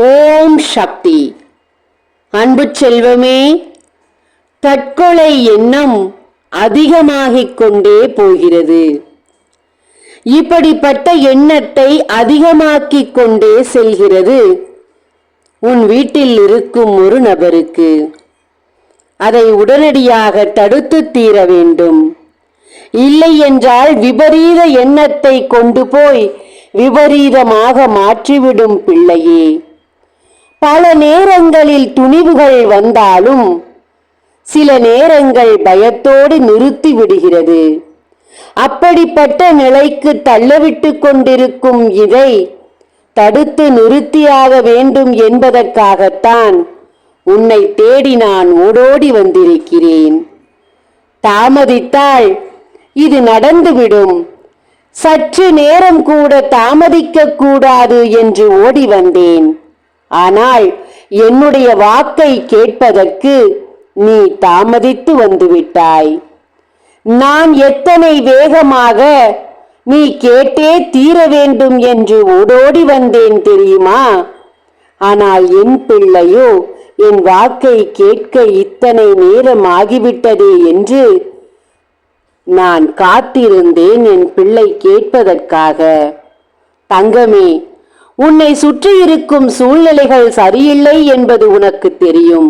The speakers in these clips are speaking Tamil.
ஓம் சக்தி. அன்பு செல்வமே தற்கொலை எண்ணம் அதிகமாகிக் கொண்டே போகிறது. இப்படிப்பட்ட எண்ணத்தை அதிகமாக்கிக் கொண்டே செல்கிறது உன் வீட்டில் இருக்கும் ஒரு நபருக்கு. அதை உடனடியாக தடுத்து தீர வேண்டும். இல்லை என்றால் விபரீத எண்ணத்தை கொண்டு போய் விபரீதமாக மாற்றிவிடும் பிள்ளையே. பல நேரங்களில் துணிவுகள் வந்தாலும் சில நேரங்கள் பயத்தோடு நிறுத்தி விடுகிறது. அப்படிப்பட்ட நிலைக்கு தள்ளவிட்டு கொண்டிருக்கும் இதை தடுத்து நிறுத்தியாக வேண்டும் என்பதற்காகத்தான் உன்னை தேடி நான் ஓடோடி வந்திருக்கிறேன். தாமதித்தால் இது நடந்துவிடும். சற்று நேரம் கூட தாமதிக்க கூடாது என்று ஓடி வந்தேன். ஆனால் என்னுடைய வாக்கை கேட்பதற்கு நீ தாமதித்து வந்துவிட்டாய். நான் எத்தனை வேகமாக நீ கேட்டே தீர வேண்டும் என்று ஓடோடி வந்தேன் தெரியுமா? ஆனால் என் பிள்ளையோ என் வாக்கை கேட்க இத்தனை நேரம் ஆகிவிட்டதே என்று நான் காத்திருந்தேன் என் பிள்ளை கேட்பதற்காக. தங்கமே உன்னை சுற்றியிருக்கும் சூழ்நிலைகள் சரியில்லை என்பது உனக்கு தெரியும்.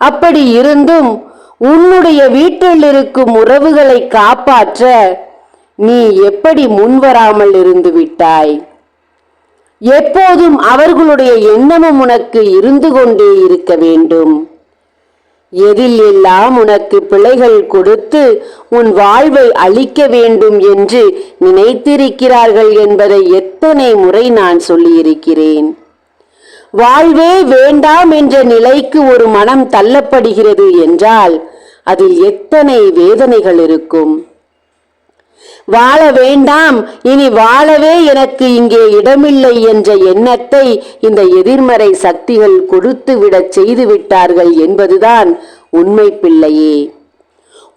அப்படி இருந்தும் உன்னுடைய வீட்டில் இருக்கும் உறவுகளை காப்பாற்ற நீ எப்படி முன்வராமல் இருந்து விட்டாய்? எப்போதும் அவர்களுடைய எண்ணமும் உனக்கு இருந்து கொண்டே இருக்க வேண்டும். எதில் எல்லாம் உனக்கு பிழைகள் கொடுத்து உன் வாழ்வை அழிக்க வேண்டும் என்று நினைத்திருக்கிறார்கள் என்பதை எத்தனை முறை நான் சொல்லியிருக்கிறேன். வாழ்வே வேண்டாம் என்ற நிலைக்கு ஒரு மனம் தள்ளப்படுகிறது என்றால் அதில் எத்தனை வேதனைகள் இருக்கும். வாழ வேண்டாம் இனி வாழவே எனக்கு இங்கே இடமில்லை என்ற எண்ணத்தை இந்த எதிர்மறை சக்திகள் கொடுத்து விடச் செய்து விட்டார்கள் என்பதுதான் உண்மை பிள்ளையே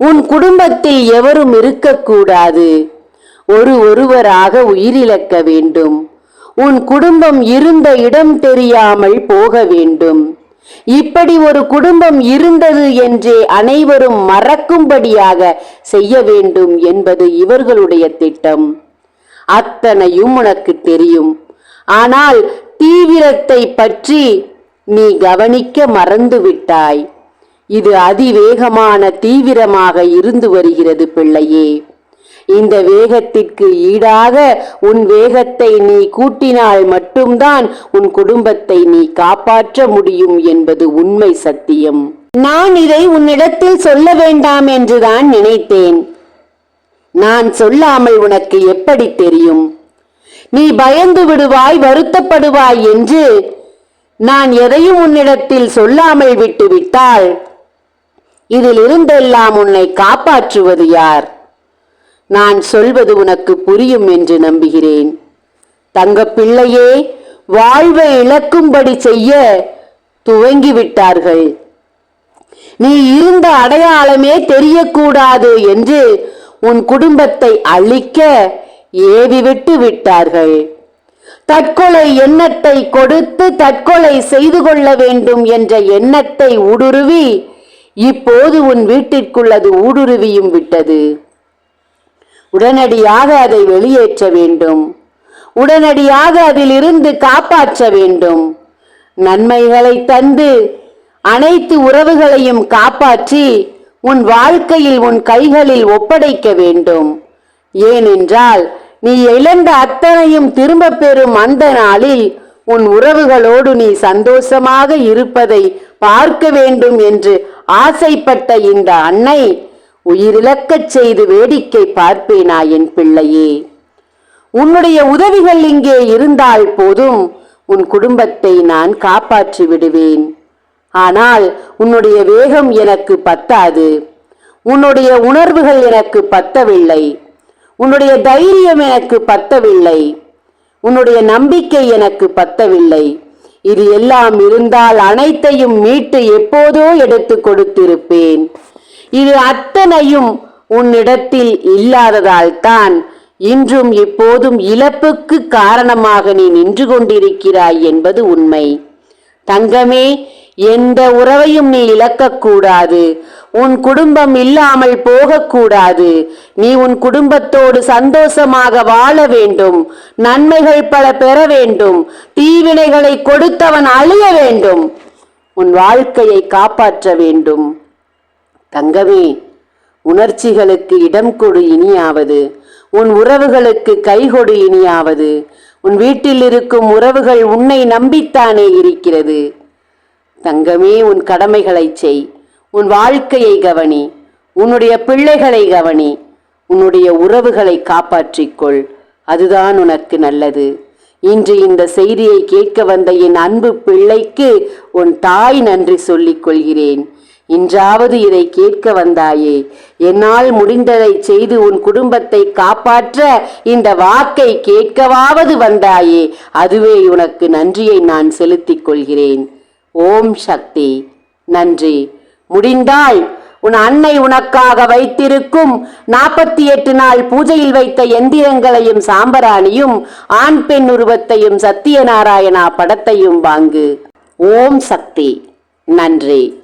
உன் குடும்பத்தில் எவரும் இருக்கக்கூடாது. ஒரு ஒருவராக உயிரிழக்க வேண்டும். உன் குடும்பம் இருந்த இடம் தெரியாமல் போக வேண்டும். இப்படி ஒரு குடும்பம் இருந்தது என்றே அனைவரும் மறக்கும்படியாக செய்ய வேண்டும் என்பது இவர்களுடைய திட்டம். அத்தனையும் உனக்கு தெரியும். ஆனால் தீவிரத்தை பற்றி நீ கவனிக்க மறந்துவிட்டாய். இது அதிவேகமான தீவிரமாக இருந்து வருகிறது பிள்ளையே. இந்த வேகத்திற்கு ஈடாக உன் வேகத்தை நீ கூட்டினால் மட்டும்தான் உன் குடும்பத்தை நீ காப்பாற்ற முடியும் என்பது உண்மை சத்தியம். நான் இதை உன்னிடத்தில் சொல்ல வேண்டாம் என்றுதான் நினைத்தேன். நான் சொல்லாமல் உனக்கு எப்படி தெரியும்? நீ பயந்து விடுவாய் வருத்தப்படுவாய் என்று நான் எதையும் உன்னிடத்தில் சொல்லாமல் விட்டுவிட்டால் இதிலிருந்தெல்லாம் உன்னை காப்பாற்றுவது யார்? நான் சொல்வது உனக்கு புரியும் என்று நம்புகிறேன். தங்க பிள்ளையே வாழ்வை இழக்கும்படி செய்ய துவங்கிவிட்டார்கள். நீ இருந்த அடையாளமே தெரியக்கூடாது என்று உன் குடும்பத்தை அழிக்க ஏவிவிட்டு விட்டார்கள். தற்கொலை எண்ணத்தை கொடுத்து தற்கொலை செய்து கொள்ள வேண்டும் என்ற எண்ணத்தை ஊடுருவி இப்போது உன் வீட்டிற்குள் அது ஊடுருவியும் விட்டது. உடனடியாக அதை வெளியேற்ற வேண்டும். உடனடியாக அதிலிருந்து காப்பாற்ற வேண்டும். நன்மைகளை தந்து அனைத்து உறவுகளையும் காப்பாற்றி உன் வாழ்க்கையில் உன் கைகளில் ஒப்படைக்க வேண்டும். ஏனென்றால் நீ இழந்த அத்தனையும் திரும்ப பெறும் அந்த நாளில் உன் உறவுகளோடு நீ சந்தோஷமாக இருப்பதை பார்க்க வேண்டும் என்று ஆசைப்பட்ட இந்த அன்னை உயிரிழக்கச் செய்து வேடிக்கை பார்ப்பேனா என் பிள்ளையே? உன்னுடைய உதவிகள் இங்கே இருந்தால் போதும் உன் குடும்பத்தை நான் காப்பாற்றி விடுவேன். ஆனால் உன்னுடைய வேகம் எனக்கு பத்தாது உன்னுடைய உணர்வுகள் எனக்கு பத்தவில்லை உன்னுடைய தைரியம் எனக்கு பத்தவில்லை உன்னுடைய நம்பிக்கை எனக்கு பத்தவில்லை. இது எல்லாம் இருந்தால் அனைத்தையும் மீட்டு எப்போதோ எடுத்து கொடுத்திருப்பேன். இது அத்தனையும் உன்னிடத்தில் இல்லாததால் தான் இன்றும் இப்போதும் இழப்புக்கு காரணமாக நீ நின்று கொண்டிருக்கிறாய் என்பது உண்மை. தங்கமே எந்த உறவையும் நீ இழக்கக்கூடாது. உன் குடும்பம் இல்லாமல் போகக்கூடாது. நீ உன் குடும்பத்தோடு சந்தோஷமாக வாழ வேண்டும். நன்மைகள் பல பெற வேண்டும். தீவினைகளை கொடுத்தவன் அழிய வேண்டும். உன் வாழ்க்கையை காப்பாற்ற வேண்டும். தங்கமே உணர்ச்சிகளுக்கு இடம் கொடு இனியாவது. உன் உறவுகளுக்கு கைகொடு இனியாவது. உன் வீட்டில் இருக்கும் உறவுகள் உன்னை நம்பித்தானே இருக்கிறது. தங்கமே உன் கடமைகளைச் செய். உன் வாழ்க்கையை கவனி. உன்னுடைய பிள்ளைகளை கவனி. உன்னுடைய உறவுகளை காப்பாற்றிக்கொள். அதுதான் உனக்கு நல்லது. இன்று இந்த செய்தியை கேட்க வந்த என் அன்பு பிள்ளைக்கு உன் தாய் நன்றி சொல்லிக் கொள்கிறேன். இன்றாவது இதை கேட்க வந்தாயே என்னால் முடிந்ததை செய்து உன் குடும்பத்தை காப்பாற்ற இந்த வாக்கை கேட்கவாவது வந்தாயே அதுவே உனக்கு நன்றியை நான் செலுத்திக் கொள்கிறேன். ஓம் சக்தி. நன்றி. முடிந்தால் உன் அன்னை உனக்காக வைத்திருக்கும் நாற்பத்தி எட்டு நாள் பூஜையில் வைத்த எந்திரங்களையும் சாம்பராணியும் ஆண் பெண் உருவத்தையும் சத்தியநாராயணா படத்தையும் வாங்கு. ஓம் சக்தி. நன்றி.